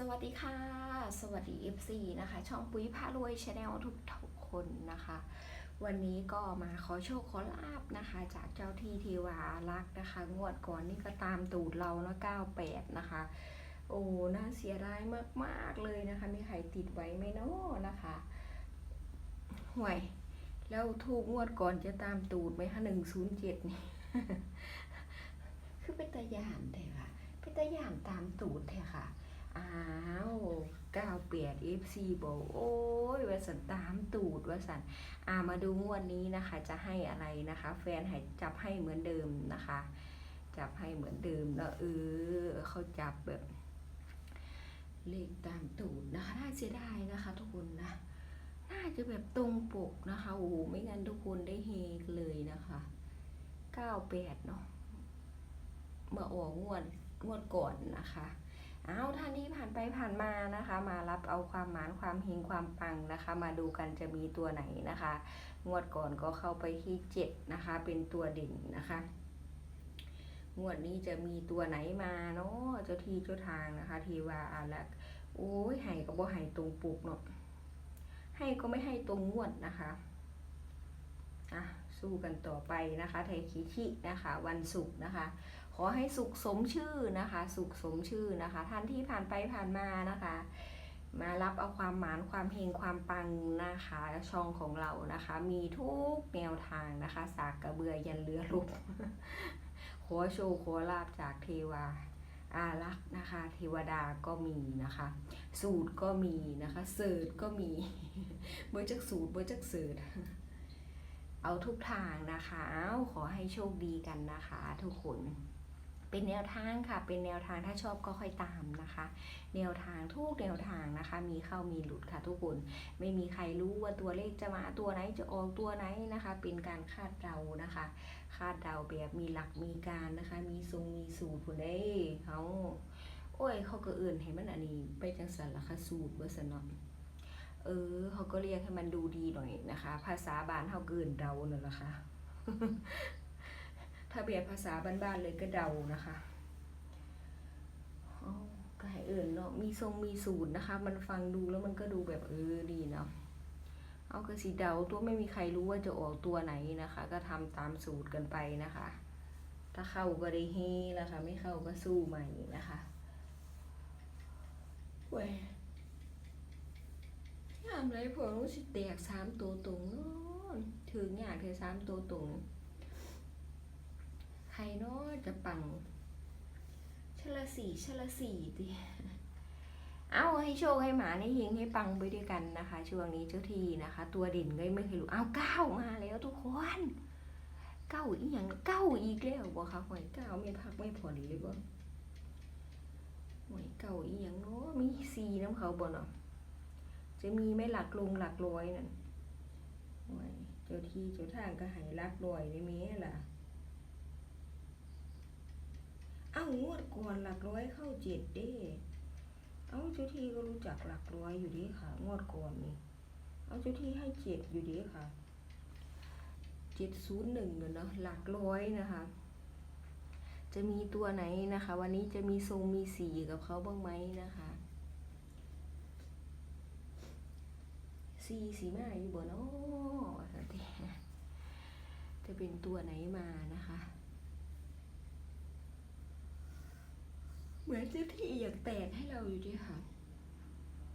สวัสดีค่ะ สวัสดี FC นะคะ ช่องปุ้ยพารวยชาแนลทุกทุกคนนะคะ วันนี้ก็มาขอโชคขอลาบนะคะ จากเจ้าที่เทวารักษ์นะคะ งวดก่อนนี่ก็ตามตูดเราแล้ว98 นะคะ โอ้น่าเสียดายมาก ๆ เลยนะคะ มีใครติดไว้ไหมเนาะนะคะห่วย แล้วถูกงวดก่อนจะตามตูดไหมคะ107 นี่ คือเป็นตะยานแท้ค่ะเป็นตะยานตามตูดแท้ค่ะ อ้าวก้าเปียด FC บอกโอ้ยว่าสันตามตูดว่าสันอ่ามาดูงวดนี้นะคะ จะให้อะไรนะคะ แฟนให้จับให้เหมือนเดิมนะคะ จับให้เหมือนเดิมแล้วเออเขาจับแบบเลขตามตูดนะคะน่าเสียดายนะคะ ทุกคนนะน่าจะแบบตรงปกนะคะโอ้ไม่งั้นทุกคนได้เฮเลยนะคะ98เนาะมาออกงวดงวดก่อนนะคะ เอาท่านที่ผ่านไปผ่านมานะคะ มารับเอาความหมานความเฮงความปังนะคะ มาดูกันจะมีตัวไหนนะคะ งวดก่อนก็เข้าไปที่เจ็ดนะคะ เป็นตัวเด่นนะคะ งวดนี้จะมีตัวไหนมาเนาะเจ้าที่เจ้าทางนะคะเทวาอารักโอ้ยให้ก็บ่ให้ตรงปลุกเนาะให้ก็ไม่ให้ตรงงวดนะคะอะสู้กันต่อไปนะคะไทยคิชินะคะ วันศุกร์นะคะ ขอให้สุขสมชื่อนะคะ สุขสมชื่อนะคะท่านที่ผ่านไปผ่านมานะคะ มารับเอาความหมานความเฮงความปังนะคะช่องของเรานะคะ มีทุกแนวทางนะคะ สากกระเบือยันเรือลบขอโชว์ขอลาบจากเทวาอารักษ์นะคะเทวดาก็มีนะคะ สูตรก็มีนะคะ เสิร์ชก็มีเบอร์จักสูตรเบอร์จักเสิร์ชเอาทุกทางนะคะ เอาขอให้โชคดีกันนะคะทุกคน เป็นแนวทางค่ะ เป็นแนวทางถ้าชอบก็ค่อยตามนะคะ แนวทางทุกแนวทางนะคะ มีเข้ามีหลุดค่ะทุกคน ไม่มีใครรู้ว่าตัวเลขจะมาตัวไหนจะออกตัวไหนนะคะ เป็นการคาดเดานะคะ คาดเดาแบบมีหลักมีการนะคะ มีทรงมีสูตรคนได้เขาโอ้ยเขาก็เอื่นให้มันอันนี้ ไปจังสันละคสูตรเบอร์สนอเออเขาก็เรียกให้มันดูดีหน่อยนะคะ ภาษาบานเขาเกินเดานั่นแหละค่ะ ถ้าแบบภาษาบ้านๆเลยก็เดานะคะเอาก็ให้เอื่นเนาะมีทรงมีสูตรนะคะ มันฟังดูแล้วมันก็ดูแบบเออดีเนาะเอากระสีเดาตัวไม่มีใครรู้ว่าจะออกตัวไหนนะคะ ก็ทำตามสูตรกันไปนะคะ ถ้าเข้าก็ได้เฮนะคะ ไม่เข้าก็สู้ใหม่นะคะเว้ยยามไรพวกนู้นสิแตกสามตัวตรงเนาะถึงอยากเธอสามตัวตรง ครเนาะจะปังชละสี่ชละสี่ติเอาให้โชคให้หมาให้เฮงให้ปังไปด้วยกันนะคะ ช่วงนี้เจ้าทีนะคะ ตัวเด่นก็ไม่เคยรู้เอาเก้ามาแล้วทุกคนเก้าอีกอย่างเก้าอีกแล้วบ่คะหวยเก้าไม่พักไม่ผ่อนเลยบ่หวยเก้าอีกอย่างเนาะมีสีน้ำเขาบ่เนาะจะมีไม่หลักลงหลักร้อยนั่นหวยเจ้าทีเจ้าทางก็หายหลักร้อยได้ไหมล่ะ เอ้างวดก่อนหลักร้อยเข้าเจ็ดเด้เอาเจ้าที่ก็รู้จักหลักร้อยอยู่ดีค่ะ งวดก่อนนี่เอาเจ้าที่ให้เจ็ดอยู่ดีค่ะเจ็ดศูนย์หนึ่งเนาะหลักร้อยนะคะ จะมีตัวไหนนะคะ วันนี้จะมีทรงมีสีกับเขาบ้างไหมนะคะสีสีมาอยู่บ่เนาะว่าซั่นติจะเป็นตัวไหนมานะคะ เหมือนเจ้าที่อยากแตกให้เราอยู่ดีค่ะ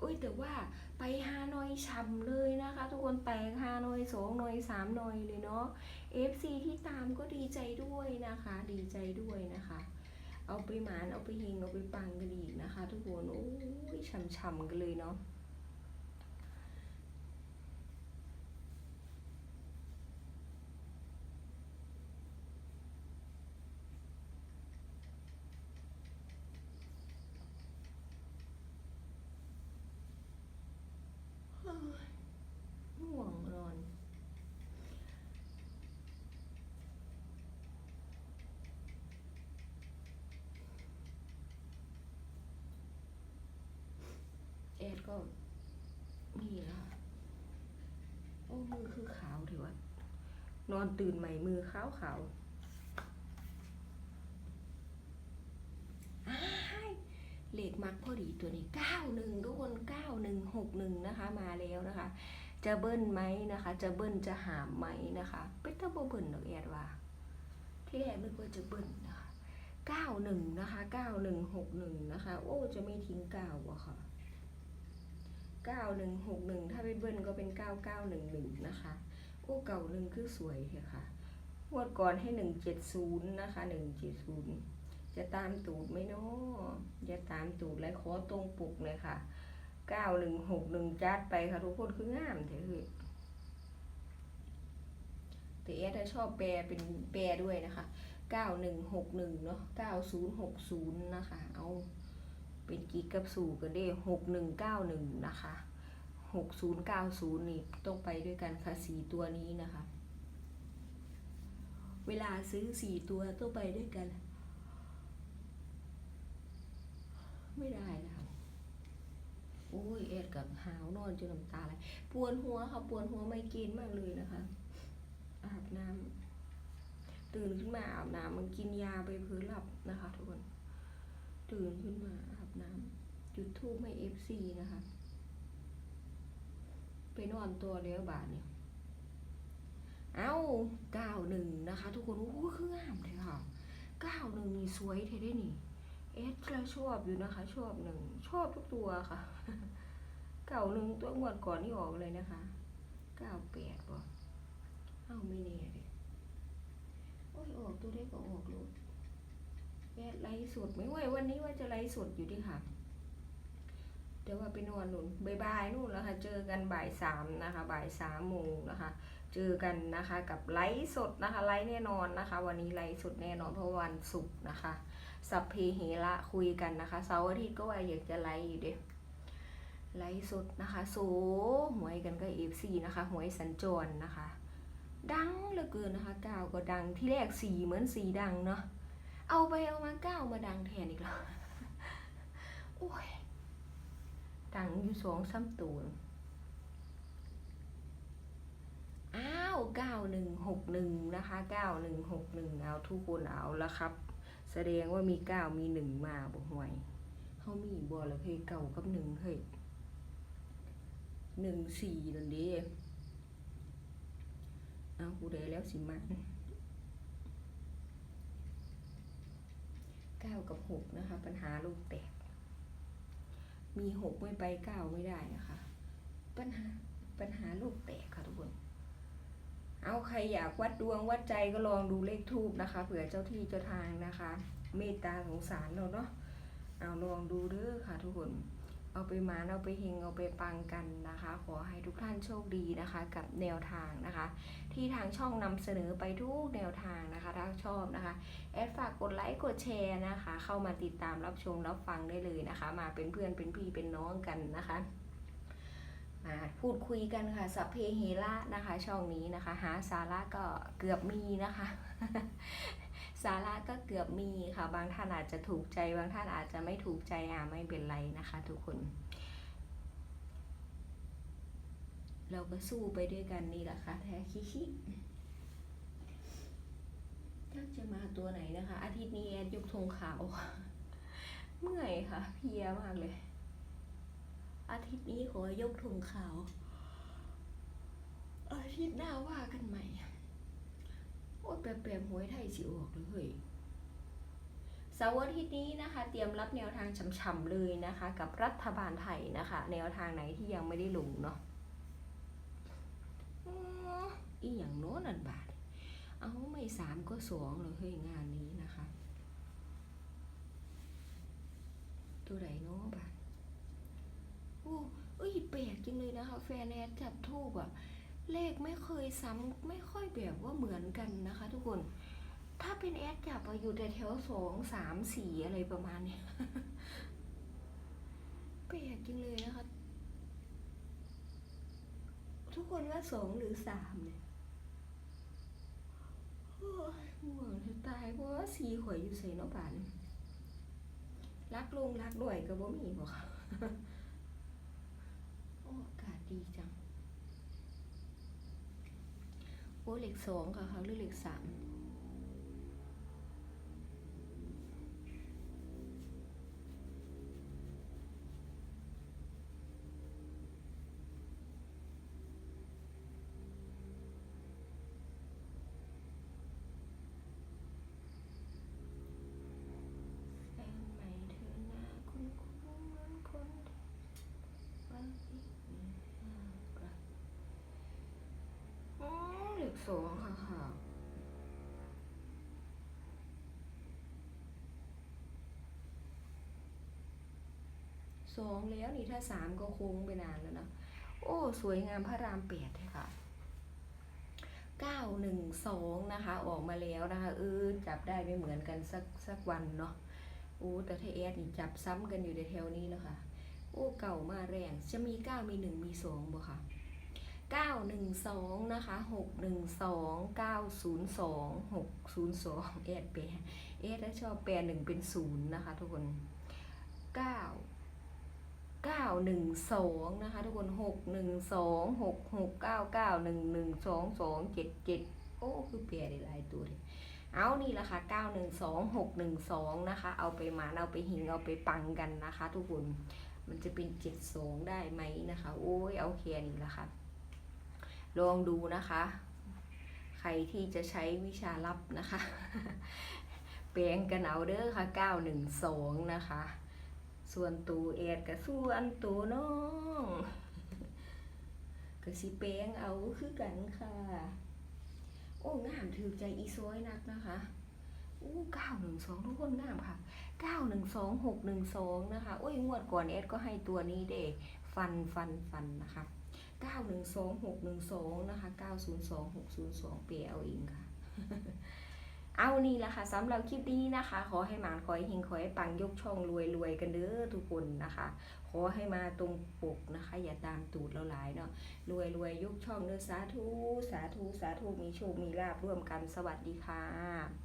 อุ้ยแต่ว่าไปฮานอยฉ่ำเลยนะคะ ทุกคนแตกฮานอยสองนอยสามนอยเลยเนาะ FC ที่ตามก็ดีใจด้วยนะคะ ดีใจด้วยนะคะ เอาไปหมานเอาไปเฮงเอาไปปังกันอีกนะคะ ทุกคนโอ้ยฉ่ำๆกันเลยเนาะ ง่วงนอน แอด ก็มีแล้วโอ้มือคือขาวถือว่า นอนตื่นใหม่มือขาวขาวๆอ้เหล็กขมักพอดีตัวนี้เก้าหนึ่งทุกคนเก้าหนึ่งหกหนึ่งนะคะ มาแล้วนะคะ จะเบิ้ลไหมนะคะ จะเบิ้ลจะหามไหมนะคะเป็นตะบ่เบิ้ลหรอกแอดว่า ที่แรกนึกว่าจะเบิ้ลนะคะเก้าหนึ่งนะคะเก้าหนึ่งหกหนึ่งนะคะ โอ้ จะไม่ทิ้งเก้าอะค่ะ เก้าหนึ่งหกหนึ่งถ้าเป็นเบิ้ลก็เป็นเก้าเก้าหนึ่งหนึ่งนะคะโอ้เก่าหนึ่งคือสวยเลยค่ะงวดก่อนให้หนึ่งเจ็ดศูนย์นะคะหนึ่งเจ็ดศูนย์จะตามตูดไหมเนาะจะตามตูดและขอตรงปุกเลยค่ะเก้าหนึ่งหกหนึ่งจัดไปค่ะทุกคนคืองามเถอะเฮ้ยแต่เอสชอบแปลเป็นแปลด้วยนะคะเก้าหนึ่งหกหนึ่งเนาะเก้าศูนย์หกศูนย์นะคะ เอา เป็นกิ๊กกับสู่กันได้หกหนึ่งเก้าหนึ่งนะคะหกศูนย์เก้าศูนย์นี่ต้องไปด้วยกันค่ะสี่ตัวนี้นะคะ เวลาซื้อสี่ตัวต้องไปด้วยกัน ไม่ได้นะคะโอ้ยเอ็ดกับหาวนอนจนน้ำตาไหลปวดหัวค่ะปวดหัวไม่กินมากเลยนะคะ อาบน้ำตื่นขึ้นมาอาบน้ำมันกินยาไปเพื่อหลับนะคะทุกคน ตื่นขึ้นมา น้ำจุดทูบให้เอฟซีนะคะ ไปนอนตัวแล้วบาทเนี่ย เอ้าเก้าหนึ่งนะคะ ทุกคนโอ้คืองามเลยค่ะเก้าหนึ่งนี่สวยเท่ได้นี่เอสเราชอบอยู่นะคะ ชอบหนึ่งชอบทุกตัวค่ะ เก่าหนึ่งตัวงวดก่อนนี่ออกเลยนะคะเก้าแปดบ่เอ้าไม่แน่เลยโอ้ยออกตัวได้ก็ออกเลย แอดไลฟ์สดไม่ไหววันนี้ว่าจะไลฟ์สดอยู่ดิค่ะแต่ว่าไปนอนนู่นบ่ายๆนู่นแล้วค่ะ เจอกันบ่ายสามนะคะ บ่ายสามโมงนะคะ เจอกันนะคะกับไลฟ์สดนะคะ ไลฟ์แน่นอนนะคะ วันนี้ไลฟ์สดแน่นอนเพราะวันศุกร์นะคะ สัพเพเหระคุยกันนะคะ เสาร์อาทิตย์ก็ว่าอยากจะไลฟ์อยู่เด้ไลฟ์สดนะคะโซหวยกันก็เอฟซีนะคะหวยสัญจรนะคะ ดังเหลือเกินนะคะกาวก็ดังที่แรกสีเหมือนสีดังเนาะ เอาไปเอามาก้าวมาดังแทนอีกแล้วโอ้ยดังอยู่สองสามตัวอ้าวเก้าหนึ่งหกหนึ่งนะคะเก้าหนึ่งหกหนึ่งเอาทุกคนเอาละครับ แสดงว่ามีเก้ามีหนึ่งมาบ่ห่วยเขามีบ่แล้วเฮ้ยเก่ากับหนึ่งเฮ้ยหนึ่งสี่นั่นด้เอากูได้แล้วสิมัน เก้ากับหกนะคะ ปัญหาลูกแตก มีหกไม่ไปเก้าไม่ได้นะคะ ปัญหาปัญหาลูกแตกค่ะทุกคน เอาใครอยากวัดดวงวัดใจก็ลองดูเลขทูบนะคะ เผื่อเจ้าที่เจ้าทางนะคะ เมตตาสงสารเราเนาะเอาลองดูเด้อค่ะทุกคน เอาไปมานเอาไปเฮงเอาไปปังกันนะคะ ขอให้ทุกท่านโชคดีนะคะ กับแนวทางนะคะ ที่ทางช่องนำเสนอไปทุกแนวทางนะคะถ้าชอบนะคะแอดฝากกดไลค์กดแชร์นะคะ เข้ามาติดตามรับชมรับฟังได้เลยนะคะ มาเป็นเพื่อนเป็นพี่เป็นน้องกันนะคะมาพูดคุยกันค่ะสัพเพเฮระนะคะ ช่องนี้นะคะ หาสาระก็เกือบมีนะคะ สาระก็เกือบมีค่ะ บางท่านอาจจะถูกใจ บางท่านอาจจะไม่ถูกใจอะไม่เป็นไรนะคะ ทุกคน เราก็สู้ไปด้วยกันนี่แหละค่ะแท้คิคิถ้าจะมาตัวไหนนะคะ อาทิตย์นี้แอดยกธงขาว เมื่อยค่ะ เพียมากเลย อาทิตย์นี้ขอยกธงขาว อาทิตย์หน้าว่ากันใหม่ โอ้ยแปลกๆหวยไทยสิออกเลยเฮ้ยเสาร์อาทิตย์นี้นะคะ เตรียมรับแนวทางฉ่ำๆเลยนะคะ กับรัฐบาลไทยนะคะ แนวทางไหนที่ยังไม่ได้ลงเนาะอีอย่างโน้นอันบาท เอาไม่สามก็สองเลยเฮ้ยงานนี้นะคะ ตัวไหนเนาะบาทโอ้เอ้ยแปลกจริงเลยนะคะ แฟนแอดจับทูบอะ เลขไม่เคยซ้ำไม่ค่อยแบบว่าเหมือนกันนะคะ ทุกคน ถ้าเป็นแอดจับอะอยู่แต่แถวสองสามสี่อะไรประมาณเนี้ยแปลกจริงเลยนะคะ ทุกคนว่าสองหรือสามเนี่ยโอ้ยห่วงจะตายเพราะว่าสีข่อยอยู่ใส่นาะป่านรักลงรักด้วยก็บ่มีบอกค่ะโอ้อากาศดีจัง โอ้เหล็กสองค่ะเขาหรือเหล็กสาม สองค่ะค่ะสองแล้วนี่ถ้าสามก็โค้งไปนานแล้วนะโอ้ สวยงามพระรามแปดเลยค่ะเก้าหนึ่งสองนะคะ ออกมาแล้วนะคะเออจับได้ไม่เหมือนกันสักสักวันเนาะโอ้แต่ถ้าแอดนี่จับซ้ำกันอยู่ในแถวนี้แล้วค่ะ โอ้เก่ามาแรงจะมีเก้ามีหนึ่งมีสองบ่ค่ะ เก้าหนึ่งสองนะคะหกหนึ่งสองเก้าศูนย์สองหกศูนย์สองแอดแปลแอดถ้าชอบแปลหนึ่งเป็นศูนย์นะคะทุกคนเก้าเก้าหนึ่งสองนะคะทุกคนหกหนึ่งสองหกหกเก้าเก้าหนึ่งหนึ่งสองสองเจ็ดเจ็ดโอ้ คือเปลี่ยนได้หลายตัวเลยเอานี่แหละค่ะเก้าหนึ่งสองหกหนึ่งสองนะคะ เอาไปหมาเอาไปหิง เอาไปปังกันนะคะ ทุกคน มันจะเป็นเจ็ดสองได้ไหมนะคะ โอ้ยเอาแค่นี้ละค่ะ ลองดูนะคะ ใครที่จะใช้วิชาลับนะคะ แปลงกันเอาเด้อค่ะเก้าหนึ่งสองนะคะ ส่วนตูแอดกับส่วนตูน้องก็สิแปลงเอาคือกันค่ะ โอ้งามถือใจอีซอยนักนะคะโอ้เก้าหนึ่งสองทุกคนงามค่ะเก้าหนึ่งสองหกหนึ่งสองนะคะ โอ้ยงวดก่อนแอดก็ให้ตัวนี้เด้ฟันฟันฟันนะคะ เก้าหนึ่งสองหกหนึ่งสองนะคะเก้าศูนย์สองหกศูนย์สองเปลเอาเองค่ะ เอานี่แหละค่ะสำหรับคลิปนี้นะคะ ขอให้หมานขอให้เฮงขอให้ปังยกช่องรวยรวยกันเด้อทุกคนนะคะ ขอให้มาตรงปกนะคะ อย่าตามตูดเราหลายเนาะรวยรวยยกช่องเด้อสาธุสาธุสาธุมีโชคมีลาบร่วมกันสวัสดีค่ะ